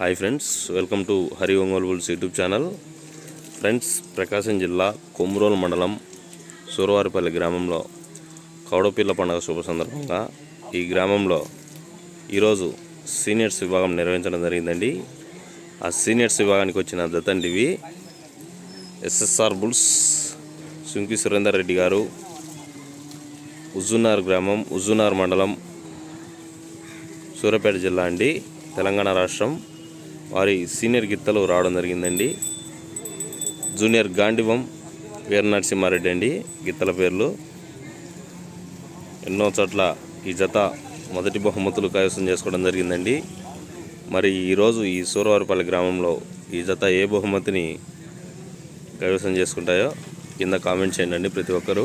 Hi friends welcome to Hari Ongole bulls YouTube channel friends Prakasam జిల్లా కొమ్రోలు మండలం సూరవారిపల్లి గ్రామంలో కౌడపిల్ల పండుగ శుభ సందర్భంగా ఈ గ్రామంలో ఈరోజు సీనియర్స్ విభాగం నిర్వహించడం జరిగిందండి. ఆ సీనియర్స్ విభాగానికి వచ్చిన దత్తండివి ఎస్ఎస్ఆర్ బుల్స్ సుంకి సురేందర్ రెడ్డి గారు ఉజ్జునార్ గ్రామం ఉజ్జునార్ మండలం సూర్యాపేట జిల్లా అండి తెలంగాణ రాష్ట్రం. వారి సీనియర్ గిత్తలు రావడం జరిగిందండి. జూనియర్ గాండివం వీర నరసింహారెడ్డి అండి గిత్తల పేర్లు. ఎన్నో చోట్ల ఈ జత మొదటి బహుమతులు కైవసం చేసుకోవడం జరిగిందండి. మరి ఈరోజు ఈ సూరవారిపల్లి గ్రామంలో ఈ జత ఏ బహుమతిని కైవసం చేసుకుంటాయో కింద కామెంట్ చేయండి ప్రతి ఒక్కరూ.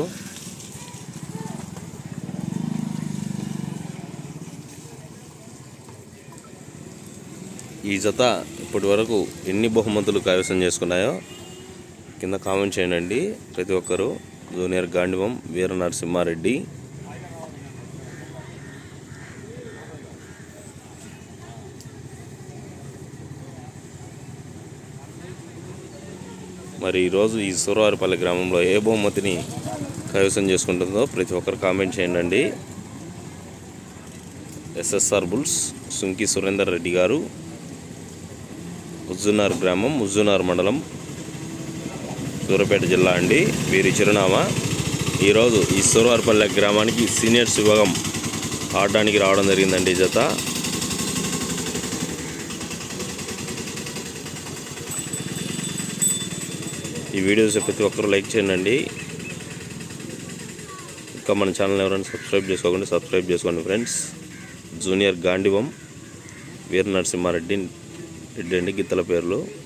ఈ జత ఇప్పటి వరకు ఎన్ని బహుమతులు కైవసం చేసుకున్నాయో కింద కామెంట్ చేయండి. ప్రతి ఒక్కరూ జూనియర్ గాండివం వీర నరసింహారెడ్డి మరి ఈరోజు ఈ సూరవారిపల్లి గ్రామంలో ఏ బహుమతిని కైవసం చేసుకుంటుందో ప్రతి ఒక్కరు కామెంట్ చేయండి. SSR bulls Sunki Surender Reddy garu. ఉజ్జునార్ గ్రామం ఉజ్జునార్ మండలం సూర్యాపేట జిల్లా అండి. వీరి చిరునామా ఈరోజు ఈ సూర్వార్పల్లె గ్రామానికి సీనియర్స్ విభాగం ఆడడానికి రావడం జరిగిందండి జత. ఈ వీడియోస్ ప్రతి ఒక్కరూ లైక్ చేయండి. ఇంకా మన ఛానల్ ఎవరైనా సబ్స్క్రైబ్ చేసుకోకండి సబ్స్క్రైబ్ చేసుకోండి ఫ్రెండ్స్. జూనియర్ గాండివం వీర నరసింహారెడ్డి రెండు గిత్తల పేర్లు.